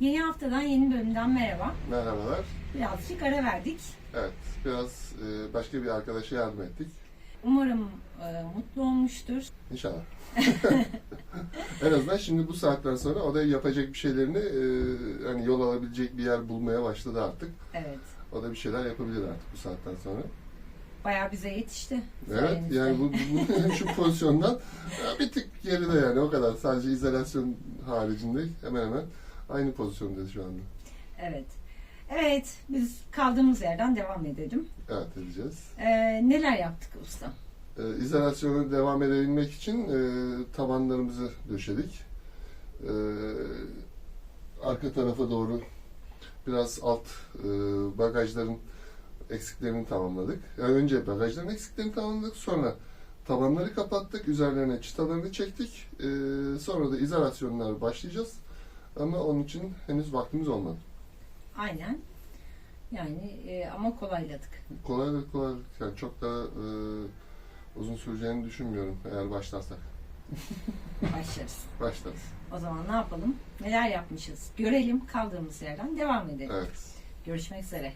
Yeni haftadan yeni bölümden merhaba. Merhabalar. Birazcık ara verdik. Evet, biraz e, başka bir arkadaşa yardım ettik. Umarım e, mutlu olmuştur. İnşallah. en azından şimdi bu saatten sonra o da yapacak bir şeylerini e, hani yol alabilecek bir yer bulmaya başladı artık. Evet. O da bir şeyler yapabilir artık bu saatten sonra. Bayağı bize yetişti. Evet, yani bu, bu şu pozisyondan ya bir tık geride yani o kadar. Sadece izolasyon haricinde hemen hemen aynı pozisyondayız şu anda. Evet. Evet, biz kaldığımız yerden devam edelim. Evet edeceğiz. E, neler yaptık usta? E, izolasyona devam edebilmek için e, tavanlarımızı döşedik. E, arka tarafa doğru biraz alt e, bagajların eksiklerini tamamladık. Yani önce bagajların eksiklerini tamamladık. Sonra tavanları kapattık. Üzerlerine çıtalarını çektik. E, sonra da izolasyonlara başlayacağız. Ama onun için henüz vaktimiz olmadı. Aynen. Yani e, ama kolayladık. Kolaylık kolaylık. Yani çok da e, uzun süreceğini düşünmüyorum eğer başlarsak. Başlarız. Başlarız. O zaman ne yapalım? Neler yapmışız? Görelim. Kaldığımız yerden devam edelim. Evet. Görüşmek üzere.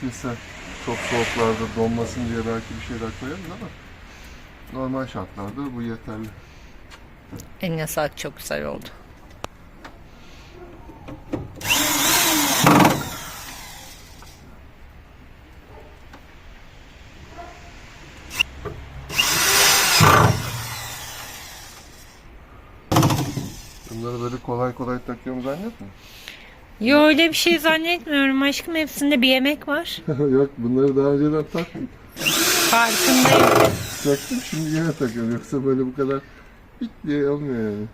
Gerekirse çok soğuklarda donmasın diye belki bir şeyler koyarız ama normal şartlarda bu yeterli. Eline sağlık çok güzel oldu. Bunları böyle kolay kolay takıyorum zannetme. Yo öyle bir şey zannetmiyorum aşkım. Hepsinde bir yemek var. Yok bunları daha önceden taktım. Farkındayım. Taktım şimdi yine takıyorum. Yoksa böyle bu kadar bit diye olmuyor yani.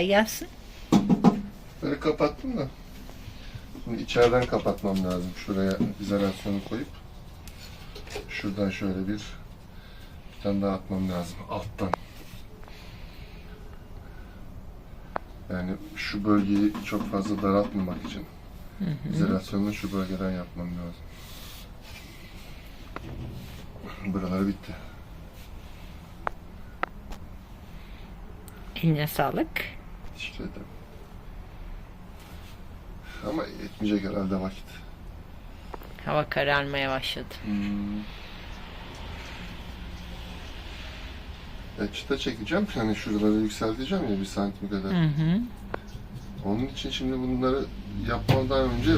Kolay gelsin. Böyle kapattım da. Şimdi içeriden kapatmam lazım. Şuraya izolasyonu koyup şuradan şöyle bir bir tane daha atmam lazım alttan. Yani şu bölgeyi çok fazla daraltmamak için izolasyonunu şu bölgeden yapmam lazım. Buralar bitti. Eline sağlık. Teşekkür ederim. Ama yetmeyecek herhalde vakit. Hava kararmaya başladı. Hmm. Ya çıta çekeceğim. Hani şuraları yükselteceğim ya bir santim kadar. Hı hı. Onun için şimdi bunları yapmadan önce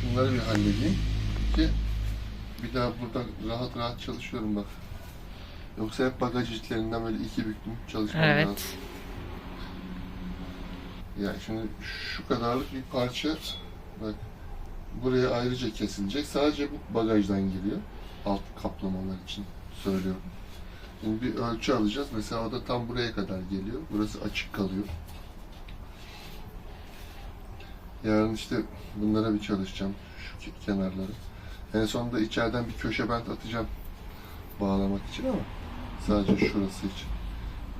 şunları bir halledeyim ki bir daha burada rahat rahat çalışıyorum bak. Yoksa hep bagaj içlerinden böyle iki büklüm çalışmam Evet. lazım. Yani şimdi şu kadarlık bir parça bak buraya ayrıca kesilecek. Sadece bu bagajdan geliyor. Alt kaplamalar için söylüyorum. Şimdi bir ölçü alacağız. Mesela o da tam buraya kadar geliyor. Burası açık kalıyor. Yarın işte bunlara bir çalışacağım. Şu ke- kenarları. En sonunda içeriden bir köşe bant atacağım. Bağlamak için ama sadece şurası için.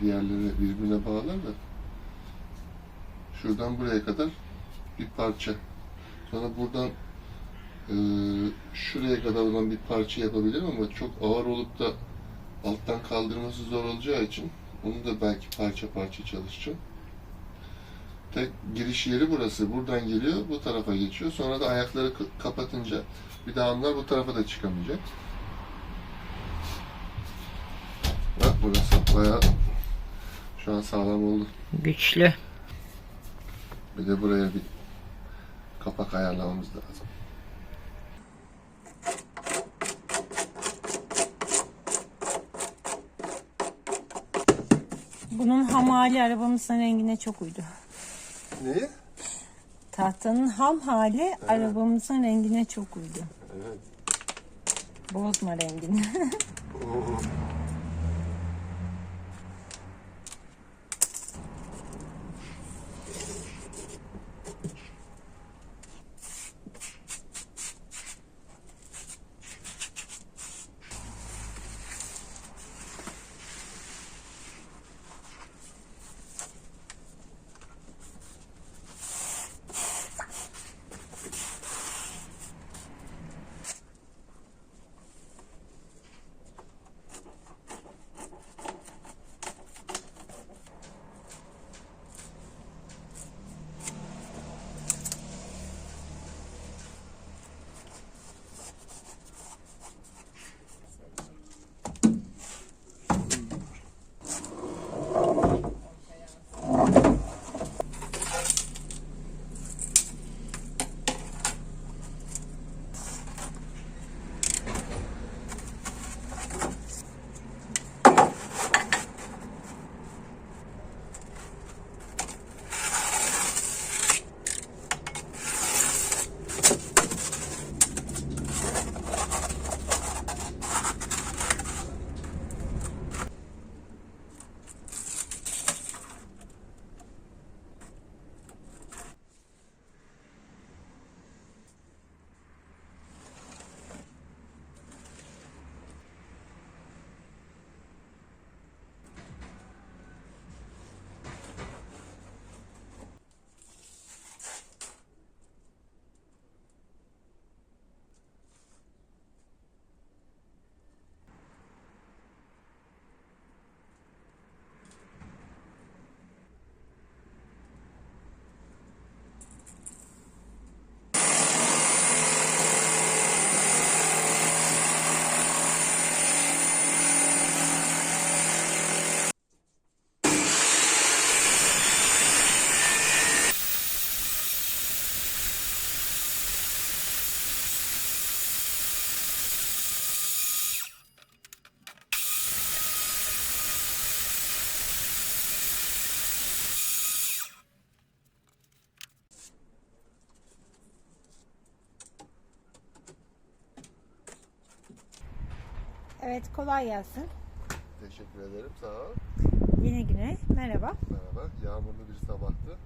Diğerleri birbirine bağlar da. Şuradan buraya kadar bir parça. Sonra buradan eee, şuraya kadar olan bir parça yapabilirim ama çok ağır olup da alttan kaldırması zor olacağı için onu da belki parça parça çalışacağım. Tek giriş yeri burası. Buradan geliyor, bu tarafa geçiyor. Sonra da ayakları kapatınca bir daha onlar bu tarafa da çıkamayacak. Bak burası bayağı şu an sağlam oldu. Güçlü. Bir de buraya bir kapak ayarlamamız lazım. Bunun ham hali arabamızın rengine çok uydu. Neyi? Tahtanın ham hali arabamızın rengine çok uydu. Evet. Bozma rengini. Evet kolay gelsin. Teşekkür ederim. Sağ ol. Yine güne merhaba. Merhaba. Yağmurlu bir sabahtı.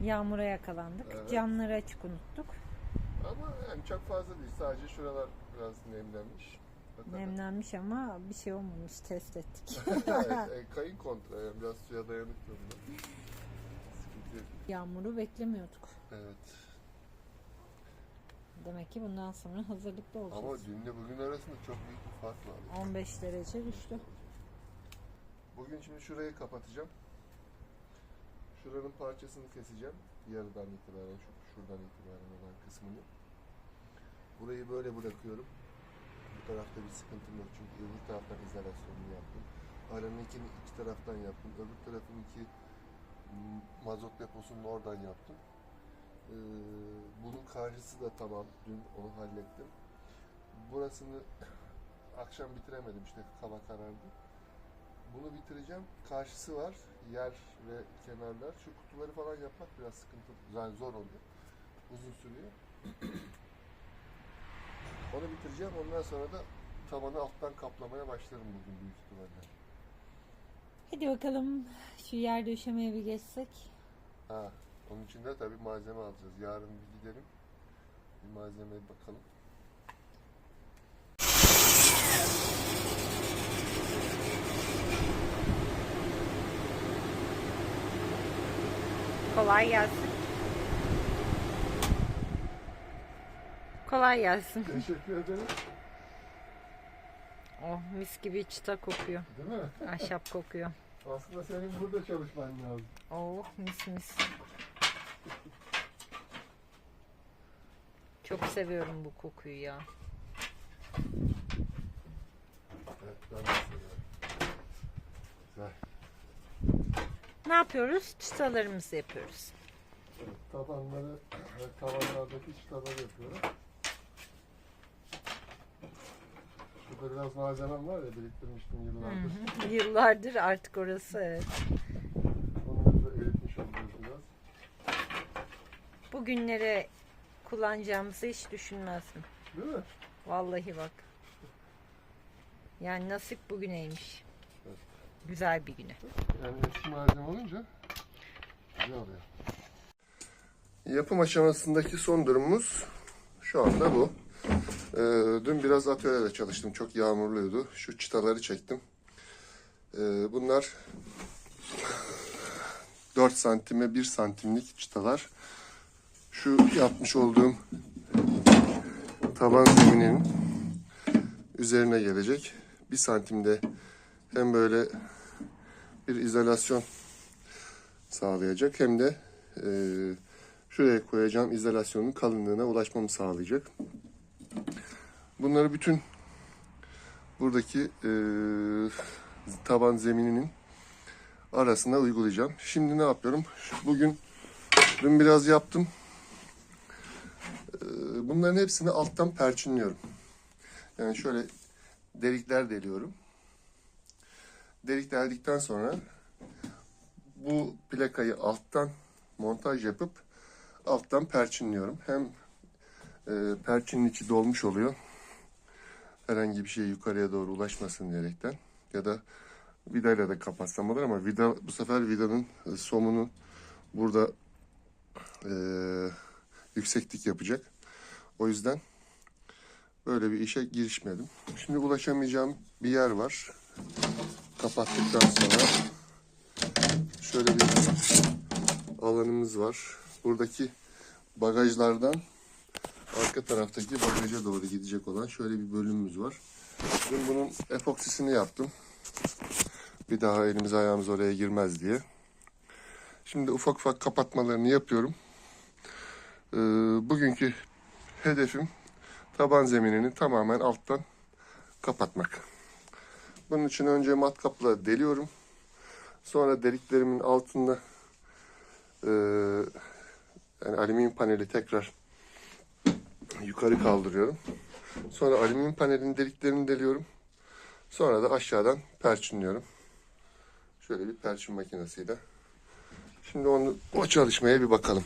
Yağmura yakalandık. Evet. Camları açık unuttuk. Ama yani çok fazla değil. Sadece şuralar biraz nemlenmiş. Nemlenmiş ama bir şey olmamış. Test ettik. evet, e, kayın kontrol. Yani biraz suya dayanık durumda. Yağmuru beklemiyorduk. Evet. Demek ki bundan sonra hazırlıklı olacağız. Ama dünle bugün arasında çok büyük bir fark var. 15 derece düştü. Bugün şimdi şurayı kapatacağım. Şuranın parçasını keseceğim. Yarıdan itibaren, şu, şuradan itibaren olan kısmını. Burayı böyle bırakıyorum. Bu tarafta bir sıkıntım yok çünkü öbür taraftan izolasyonunu yaptım. Aranınkini iki taraftan yaptım. Öbür tarafın iki mazot deposunun oradan yaptım. Ee, bunun karşısı da tamam. Dün onu hallettim. Burasını akşam bitiremedim işte hava karardı. Bunu bitireceğim. Karşısı var. Yer ve kenarlar. Şu kutuları falan yapmak biraz sıkıntı, yani zor oluyor. Uzun sürüyor. Onu bitireceğim. Ondan sonra da tavanı alttan kaplamaya başlarım bugün büyük ihtimalle. Hadi bakalım şu yer döşemeye bir geçsek. Ha, onun için de tabii malzeme alacağız. Yarın bir gidelim. Bir malzemeye bakalım. Kolay gelsin. Kolay gelsin. Teşekkür ederim. Oh mis gibi çıta kokuyor. Değil mi? Ahşap kokuyor. Aslında senin burada çalışman lazım. Oh mis mis. Çok seviyorum bu kokuyu ya. Ne yapıyoruz? Çıtalarımızı yapıyoruz. Evet, tabanları ve tavanlardaki çıtaları yapıyorum. Şurada biraz malzemem var ya biriktirmiştim yıllardır. Yıllardır artık orası evet. Onları da eritmiş oluyoruz biraz. Bugünlere kullanacağımızı hiç düşünmezdim. Değil mi? Vallahi bak. Yani nasip bugüneymiş. Evet. Güzel bir güne. Yani eski malzeme olunca güzel oluyor. Yapım aşamasındaki son durumumuz şu anda bu. Ee, dün biraz atölyede çalıştım. Çok yağmurluydu. Şu çıtaları çektim. Ee, bunlar 4 santime 1 santimlik çıtalar. Şu yapmış olduğum taban zemininin üzerine gelecek. 1 santimde hem böyle bir izolasyon sağlayacak hem de e, şuraya koyacağım izolasyonun kalınlığına ulaşmamı sağlayacak. Bunları bütün buradaki e, taban zemininin arasına uygulayacağım. Şimdi ne yapıyorum? Bugün dün biraz yaptım. E, bunların hepsini alttan perçinliyorum. Yani şöyle delikler deliyorum. Delik deldikten sonra bu plakayı alttan montaj yapıp alttan perçinliyorum. Hem e, perçinin içi dolmuş oluyor. Herhangi bir şey yukarıya doğru ulaşmasın diyerekten. Ya da vidayla da kapatsam olur ama vida bu sefer vidanın e, somunu burada e, yükseklik yapacak. O yüzden böyle bir işe girişmedim. Şimdi ulaşamayacağım bir yer var. Kapattıktan sonra şöyle bir alanımız var. Buradaki bagajlardan arka taraftaki bagaja doğru gidecek olan şöyle bir bölümümüz var. Dün bunun epoksisini yaptım. Bir daha elimiz ayağımız oraya girmez diye. Şimdi ufak ufak kapatmalarını yapıyorum. Ee, bugünkü hedefim taban zeminini tamamen alttan kapatmak. Bunun için önce matkapla deliyorum. Sonra deliklerimin altında eee, yani alüminyum paneli tekrar yukarı kaldırıyorum. Sonra alüminyum panelin deliklerini deliyorum. Sonra da aşağıdan perçinliyorum. Şöyle bir perçin makinesiyle. Şimdi onu o çalışmaya bir bakalım.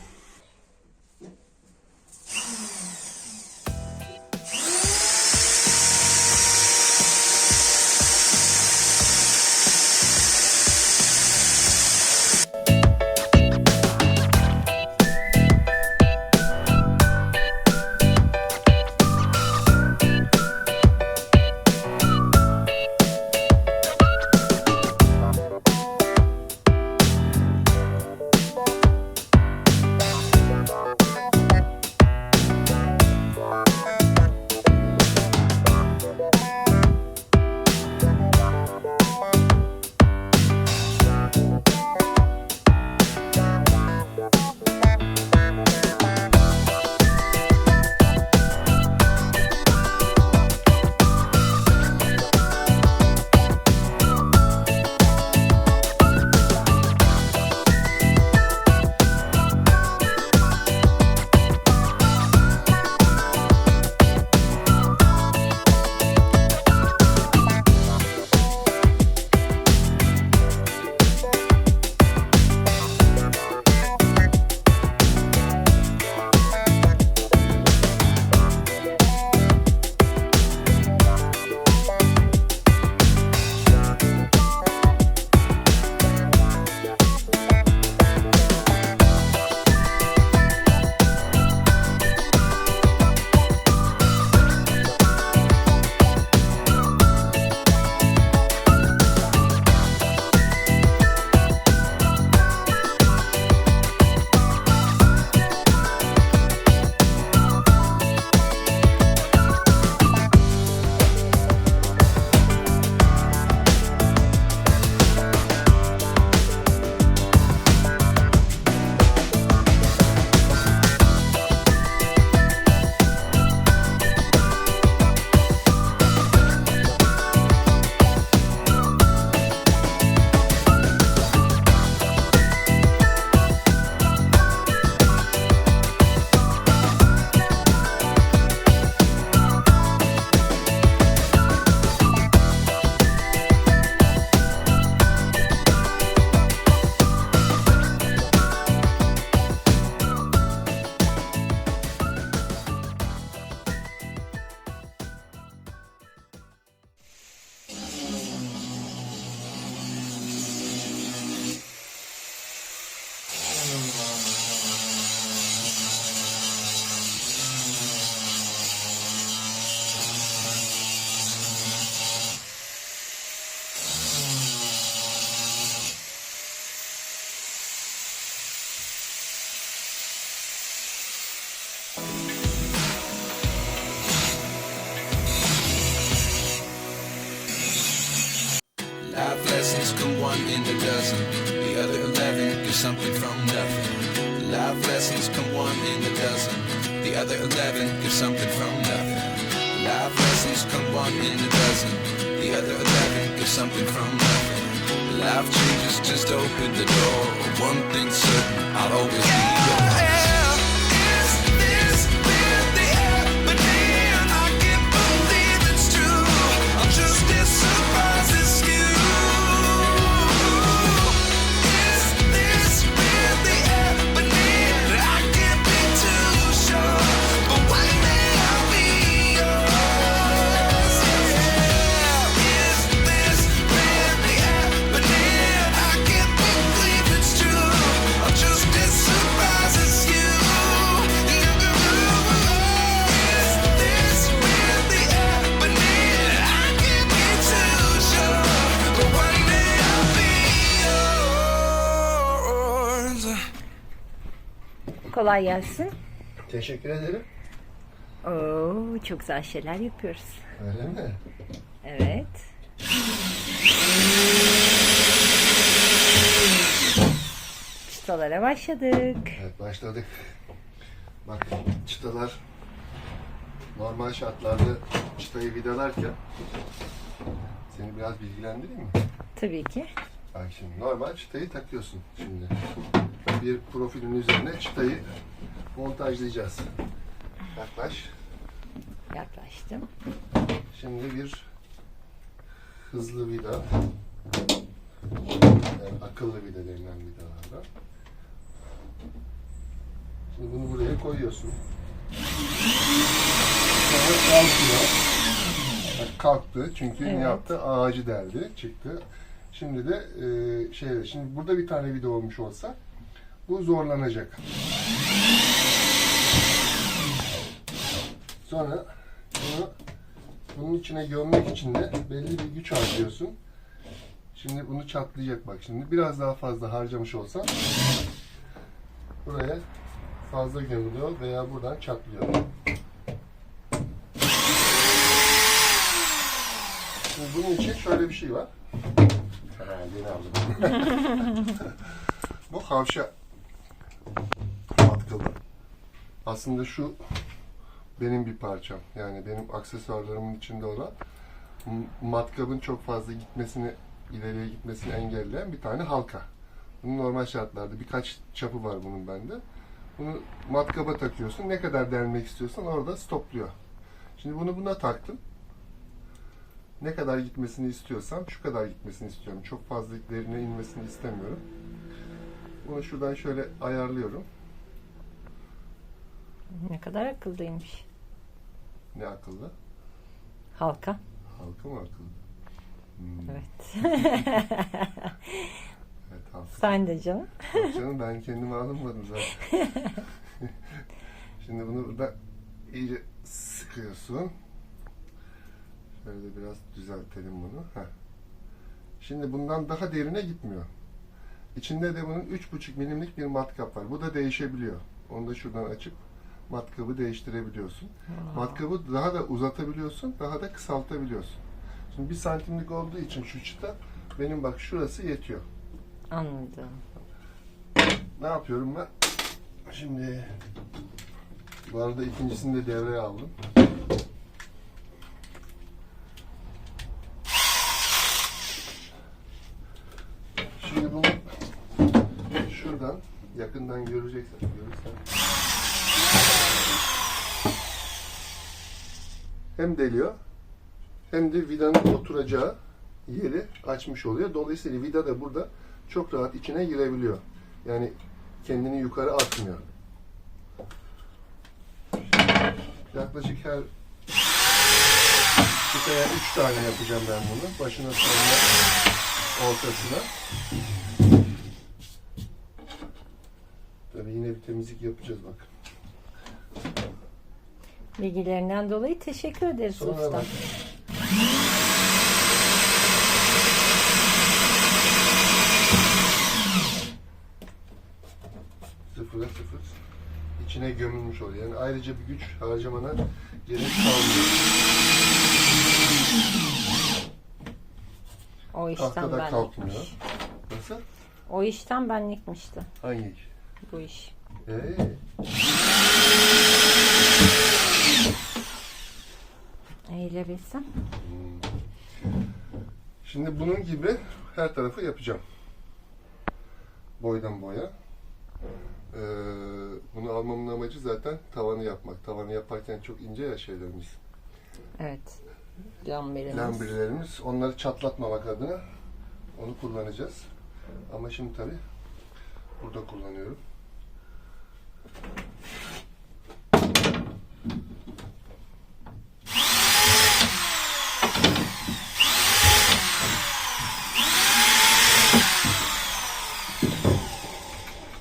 11 Give something from nothing. Life lessons come one in a dozen. The other 11 give something from nothing. Life changes, just open the door. One thing's certain, I'll always be yours Kolay gelsin. Teşekkür ederim. Oo, çok güzel şeyler yapıyoruz. Öyle mi? Evet. Çıtalara başladık. Evet başladık. Bak çıtalar normal şartlarda çıtayı vidalarken seni biraz bilgilendireyim mi? Tabii ki. Bak şimdi normal çıtayı takıyorsun şimdi. Bir profilin üzerine çıtayı montajlayacağız. Yaklaş. Yaklaştım. Şimdi bir hızlı vida. Yani akıllı vida denilen vidalardan. Şimdi bunu buraya koyuyorsun. Sonra kalkıyor. Bak kalktı çünkü ne Evet. yaptı? Ağacı deldi, çıktı. Şimdi de e, şeyde, şimdi burada bir tane vida olmuş olsa bu zorlanacak. Sonra bunu bunun içine gömmek için de belli bir güç harcıyorsun. Şimdi bunu çatlayacak bak şimdi. Biraz daha fazla harcamış olsan buraya fazla gömülüyor veya buradan çatlıyor. Şimdi bunun için şöyle bir şey var. Ha, yeni aldım. Bu havşa matkalı. Aslında şu benim bir parçam. Yani benim aksesuarlarımın içinde olan matkabın çok fazla gitmesini, ileriye gitmesini engelleyen bir tane halka. Bunun normal şartlarda birkaç çapı var bunun bende. Bunu matkaba takıyorsun. Ne kadar delmek istiyorsan orada stopluyor. Şimdi bunu buna taktım. Ne kadar gitmesini istiyorsam şu kadar gitmesini istiyorum. Çok fazla derine inmesini istemiyorum. Bunu şuradan şöyle ayarlıyorum. Ne kadar akıllıymış. Ne akıllı? Halka. Halka mı akıllı? Hmm, Evet. evet halka. Sen de canım. Yok canım ben kendime alınmadım zaten. Şimdi bunu burada iyice sıkıyorsun. Şöyle biraz düzeltelim bunu. Heh. Şimdi bundan daha derine gitmiyor. İçinde de bunun 3,5 milimlik bir matkap var. Bu da değişebiliyor. Onu da şuradan açıp matkabı değiştirebiliyorsun. Matkabı daha da uzatabiliyorsun, daha da kısaltabiliyorsun. Şimdi bir santimlik olduğu için şu çıta benim bak şurası yetiyor. Anladım. Ne yapıyorum ben? Şimdi bu arada ikincisini de devreye aldım. Şimdi bunu şuradan yakından göreceksen görürsen hem deliyor hem de vidanın oturacağı yeri açmış oluyor. Dolayısıyla vida da burada çok rahat içine girebiliyor. Yani kendini yukarı atmıyor. Yaklaşık her çıtaya üç tane yapacağım ben bunu. Başına sonuna ortasına. Tabii yine bir temizlik yapacağız bak. Bilgilerinden dolayı teşekkür ederiz Sonra usta. bak. Sıfıra sıfır içine gömülmüş oluyor. Yani ayrıca bir güç harcamana gerek kalmıyor. O işten Tahtada kalkmıyor. benlikmiş. Nasıl? O işten benlikmişti Hangi iş? Bu iş. Ee, Eğilebilsem. Şimdi bunun gibi her tarafı yapacağım. Boydan boya. Ee, bunu almamın amacı zaten tavanı yapmak. Tavanı yaparken çok ince ya şeylerimiz. Evet. Lamberimiz. Lambirlerimiz. Onları çatlatmamak adına onu kullanacağız. Ama şimdi tabi burada kullanıyorum.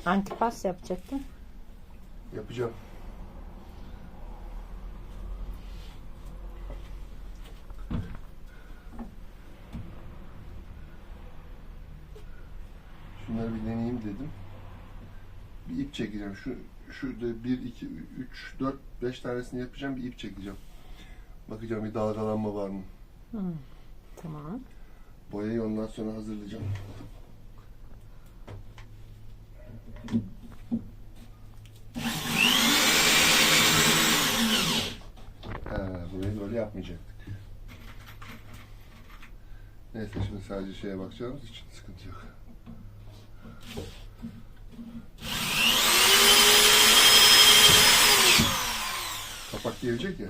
Antipas yapacaktım. Yapacağım. Şunları bir deneyeyim dedim. Bir ip çekeceğim. Şu şurada 1 2 3 4 5 tanesini yapacağım. Bir ip çekeceğim. Bakacağım bir dalgalanma var mı? Tamam. Boyayı ondan sonra hazırlayacağım. Ha, burayı böyle yapmayacaktık. Neyse şimdi sadece şeye bakacağımız için sıkıntı yok. Kapak gelecek ya.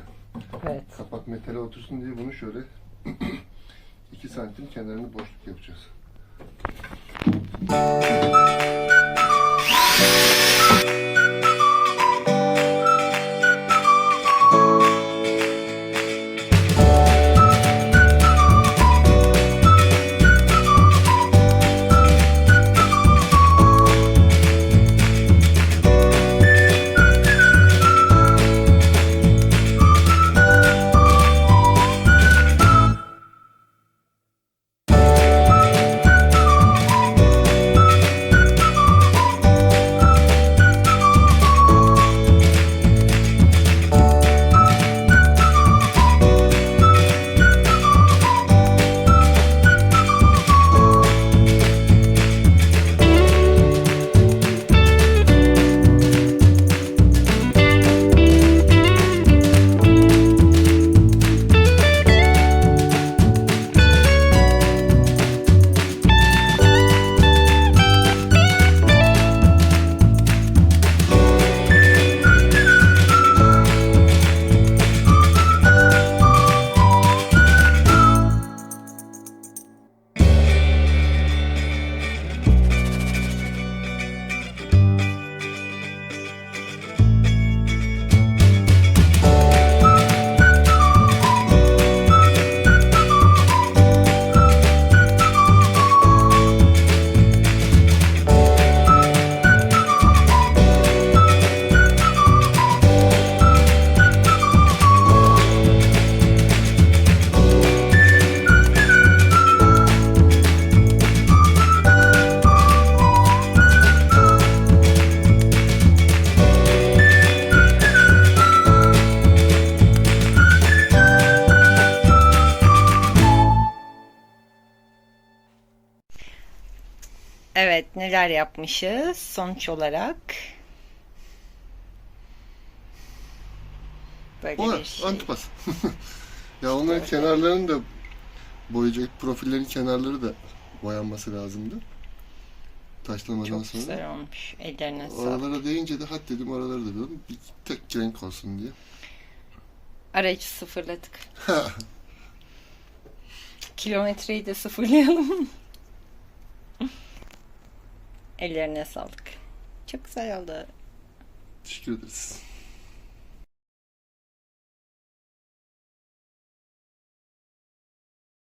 Evet. Kapak metale otursun diye bunu şöyle 2 santim kenarını boşluk yapacağız. Evet neler yapmışız sonuç olarak. Böyle O bir şey. antipas. ya onların kenarlarını da boyayacak profillerin kenarları da boyanması lazımdı. Taşlamadan Çok sonra. güzel olmuş. Ellerine sağlık. Oralara değince de hadi dedim oraları da dedim. Bir tek renk olsun diye. Aracı sıfırladık. Kilometreyi de sıfırlayalım. Ellerine sağlık. Çok güzel oldu. Teşekkür ederiz.